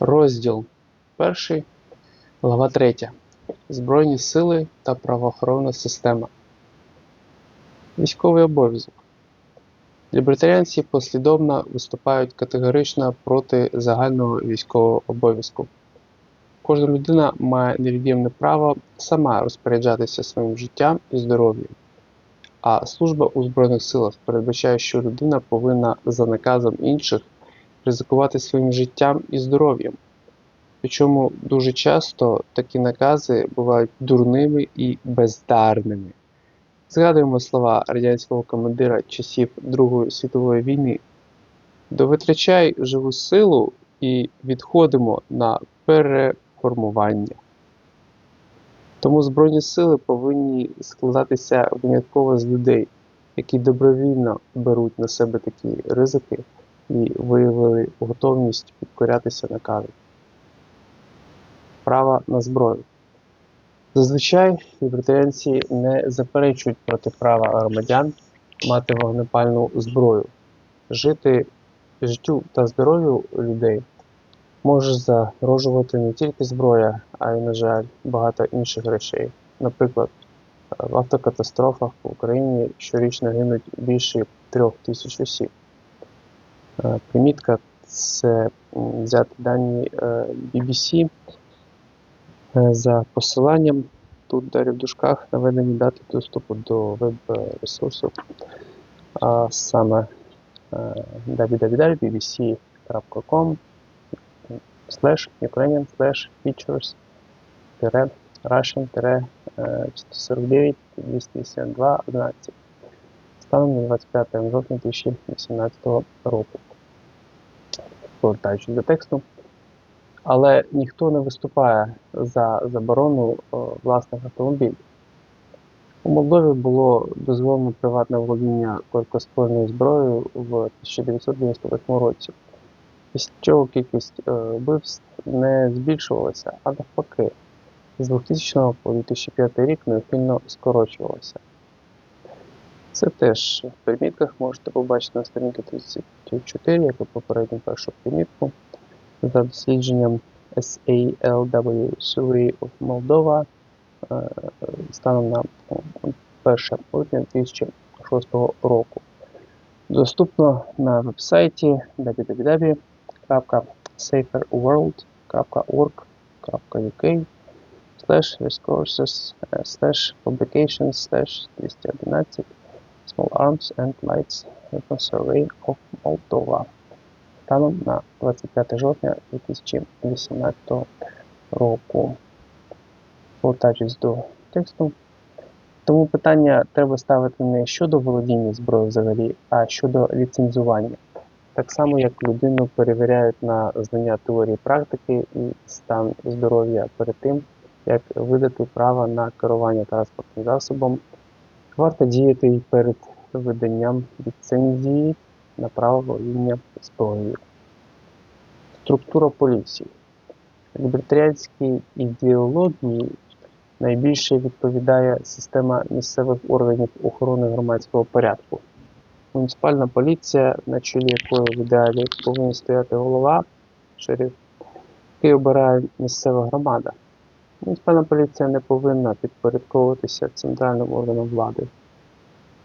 Розділ 1, глава 3. Збройні сили та правоохоронна система. Військовий обов'язок. Лібертаріанці послідовно виступають категорично проти загального військового обов'язку. Кожна людина має невід'ємне право сама розпоряджатися своїм життям і здоров'ям. А служба у Збройних силах передбачає, що людина повинна за наказом інших ризикувати своїм життям і здоров'ям. Причому дуже часто такі накази бувають дурними і бездарними. Згадуємо слова радянського командира часів Другої світової війни: довитрачай живу силу і відходимо на переформування. Тому Збройні сили повинні складатися винятково з людей, які добровільно беруть на себе такі ризики і виявили готовність підкорятися наказу. Право на зброю. Зазвичай лібертаріанці не заперечують проти права громадян мати вогнепальну зброю. Жити життю та здоров'ю людей може загрожувати не тільки зброя, а й, на жаль, багато інших речей. Наприклад, в автокатастрофах в Україні щорічно гинуть більше трьох тисяч осіб. Е, Примітка це взяти дані е, BBC е, за посиланням. Тут далі в дужках наведені дати доступу до веб-ресурсу, а саме е, www.bbc.com slash Ukrainian slash features Russian тире 449 282 11 на 25 жовтня 2018 року. Повертаючись до тексту. Але ніхто не виступає за заборону е, власних автомобілів. У Молдові було дозволено приватне володіння короткоствольною зброєю в 1998 році, після чого кількість е, вбивств не збільшувалася, а навпаки, з 2000 по 2005 рік неухильно скорочувалася. Це теж в примітках можете побачити на сторінці 34, як попередню першу примітку. За дослідженням SALW of Moldova е, станом на 1 липня 2006 року. Доступно на вебсайті www.saferworld.org.uk slash resources slash publications slash 211 Small Arms and Lights Survey of Moldova станом на 25 жовтня 2018 року. Повертаючись до тексту. Тому питання треба ставити не щодо володіння зброєю взагалі, а щодо ліцензування. Так само, як людину перевіряють на знання теорії практики і стан здоров'я перед тим, як видати право на керування транспортним засобом, варто діяти і перед виданням ліцензії на право володіння зброєю. Структура поліції. Лібертаріанській ідеології найбільше відповідає система місцевих органів охорони громадського порядку. Муніципальна поліція, на чолі якої в ідеалі повинен стояти голова, шериф, який обирає місцева громада. Муніципальна поліція не повинна підпорядковуватися центральним органам влади.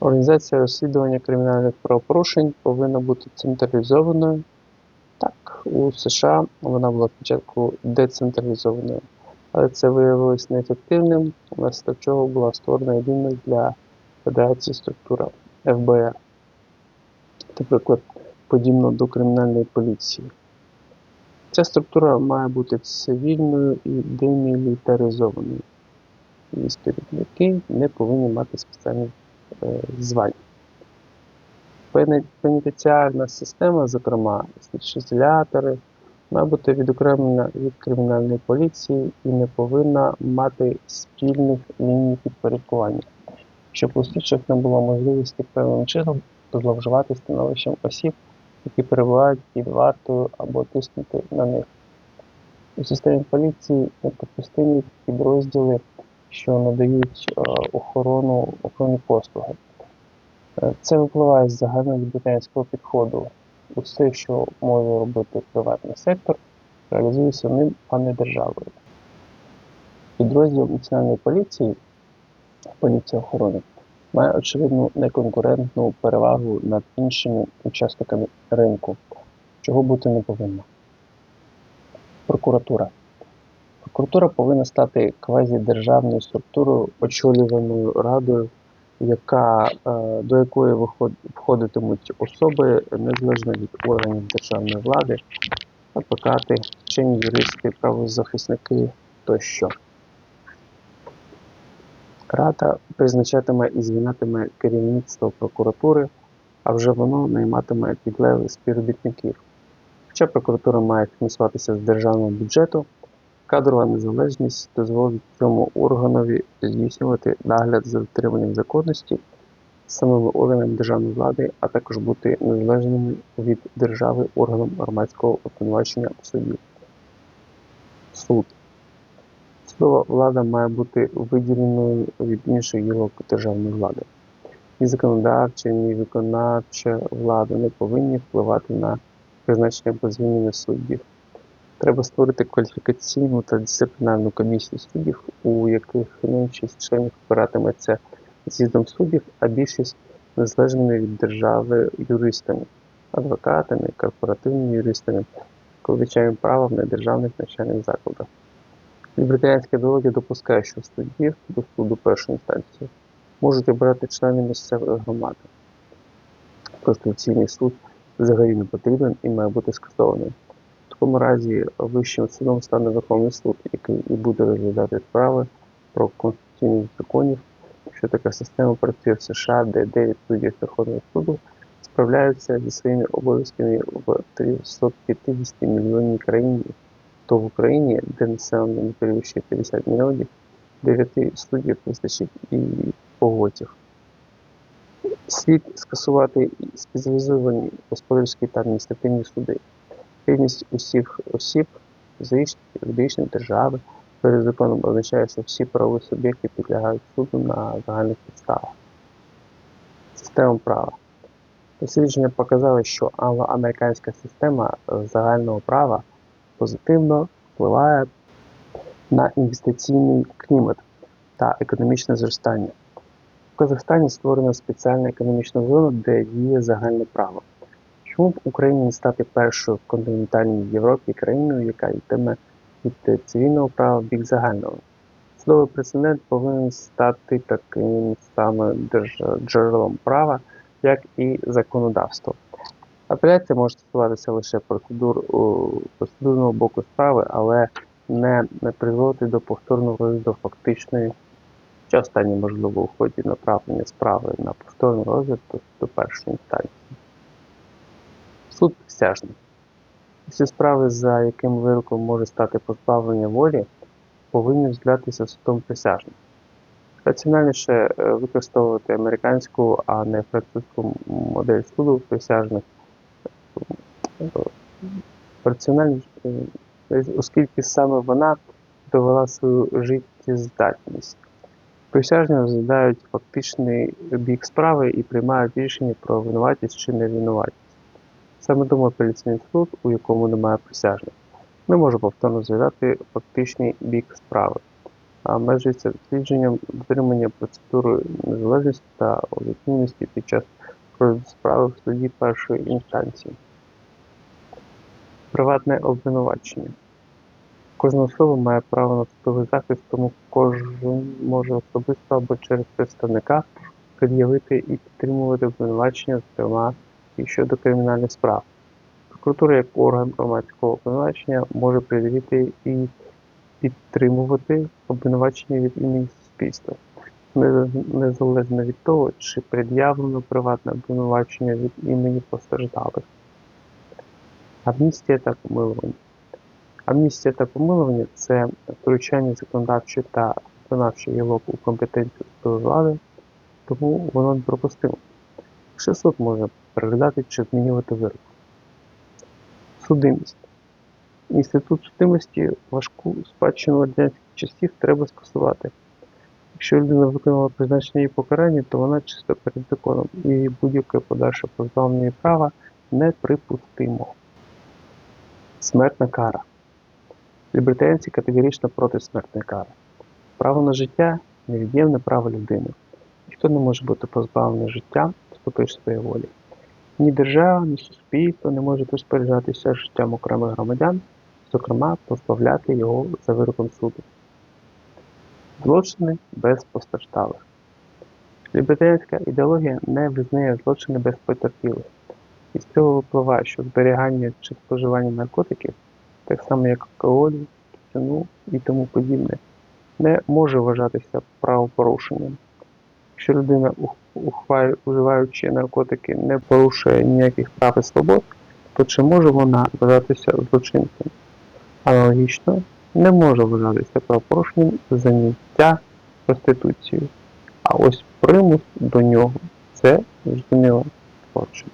Організація розслідування кримінальних правопорушень повинна бути централізованою. Так, у США вона була спочатку децентралізованою, але це виявилось неефективним, внаслідок чого була створена єдина для Федерації структура ФБР. Наприклад, подібно до кримінальної поліції. Ця структура має бути цивільною і демілітаризованою. Її співробітники не повинні мати спеціальних е, звань. Пенітенціарна система, зокрема слідчі ізолятори, має бути відокремлена від кримінальної поліції і не повинна мати спільних ліній підпорядкування, щоб у слідчих не було можливості певним чином зловживати становищем осіб, які перебувають під вартою або тиснути на них. У системі поліції неприпустимі підрозділи, що надають е, охорону охоронні послуги. Е, Це випливає з загальнолібертарського підходу. Усе, що може робити приватний сектор, реалізується ним, а не державою. Підрозділ Національної поліції, поліція охорони, має очевидну неконкурентну перевагу над іншими учасниками ринку, чого бути не повинно. Прокуратура. Прокуратура повинна стати квазідержавною структурою, очолюваною радою, яка, е, до якої входитимуть особи незалежно від органів державної влади, адвокати, вчені юристи, правозахисники тощо. Рада призначатиме і звільнятиме керівництво прокуратури, а вже воно найматиме підлеглих співробітників. Хоча прокуратура має фінансуватися з державного бюджету, кадрова незалежність дозволить цьому органові здійснювати нагляд за дотриманням законності самими органами державної влади, а також бути незалежними від держави органом громадського обвинувачення в суді. Суд. Судова влада має бути виділеною від інших гілок державної влади. Ні законодавча, ні виконавча влада не повинні впливати на призначення або звільнення суддів. Треба створити кваліфікаційну та дисциплінарну комісію суддів, у яких меншість членів обиратиметься з'їздом суддів, а більшість незалежними від держави юристами, адвокатами, корпоративними юристами, викладачами права в недержавних навчальних закладах. Лібертаріанська ідеологія допускає, що суддів до суду першої інстанції можуть обирати члени місцевої громади. Конституційний суд взагалі не потрібен і має бути скасований. В такому разі вищим судом стане Верховний суд, який і буде розглядати справи про конституційність законів, що така система працює в США, де 9 суддів Верховного суду справляються зі своїми обов'язками в 350 мільйонній країні, то в Україні, де населення не перевищує 50 мільйонів, 9 суддів вистачить і погодів. Слід скасувати спеціалізовані господарські та адміністративні суди. Рівність усіх осіб юридичних держави перед законом означає, що всі правові суб'єкти підлягають суду на загальних підставах. Система права. Дослідження показали, що англоамериканська система загального права позитивно впливає на інвестиційний клімат та економічне зростання. В Казахстані створена спеціальна економічна зона, де діє загальне право. Чому б Україні не стати першою в континентальній Європі країною, яка йтиме від цивільного права в бік загального? Судовий прецедент повинен стати таким самим джерелом права, як і законодавство. Апеляція може стосуватися лише процедур процедурного боку справи, але не, призводити до повторного розгляду фактичної чи останнє можливо у ході направлення справи на повторний розгляд до, до першої інстанції. Суд присяжний. Всі справи, за яким вироком може стати позбавлення волі, повинні розглядатися судом присяжним. Раціональніше е, використовувати американську, а не французьку модель суду присяжних. Раціональніше, е, оскільки саме вона довела свою життєздатність. Присяжні розглядають фактичний бік справи і приймають рішення про винуватість чи невинуватість. Саме тому апеляційний суд, у якому немає присяжних, не може повторно розглядати фактичний бік справи, а межується дослідженням дотримання процедури незалежності та об'єктивності під час справи в суді першої інстанції. Приватне обвинувачення. Кожна особа має право на судовий захист, тому кожен може особисто або через представника пред'явити і підтримувати обвинувачення, зокрема і щодо кримінальних справ. Прокуратура як орган громадського обвинувачення може пред'явити і підтримувати обвинувачення від імені суспільства, незалежно від того, чи пред'явлено приватне обвинувачення від імені постраждалих. Амністія та помилування. Амністія та помилування це втручання законодавчої та виконавчої гілок у компетенцію влади, тому воно непропустимо. Лише суд може переглядати чи змінювати вирок. Судимість. Інститут судимості важку спадщину радянських часів треба скасувати. Якщо людина виконала призначення її покарання, то вона чисто перед законом і будь-яке подальше позбавлення права неприпустимо. Смертна кара. Лібертаріанці категорично проти смертної кари. Право на життя невід'ємне право людини. Ніхто не може бути позбавлений життя, вступивши своєї волі. Ні держава, ні суспільство не може розпоряджатися життям окремих громадян, зокрема, позбавляти його за вироком суду. Злочини без постраждалих. Лібертаріанська ідеологія не визнає злочини без потерпілих. Із цього випливає, що зберігання чи споживання наркотиків, так само як алкоголю, тютюну і тому подібне, не може вважатися правопорушенням. Якщо людина, вживаючи наркотики, не порушує ніяких прав і свобод, то чи може вона вважатися злочинцем? Аналогічно, не може вважатися правопорушенням заняття проституцією. А ось примус до нього це зрозуміло злочин.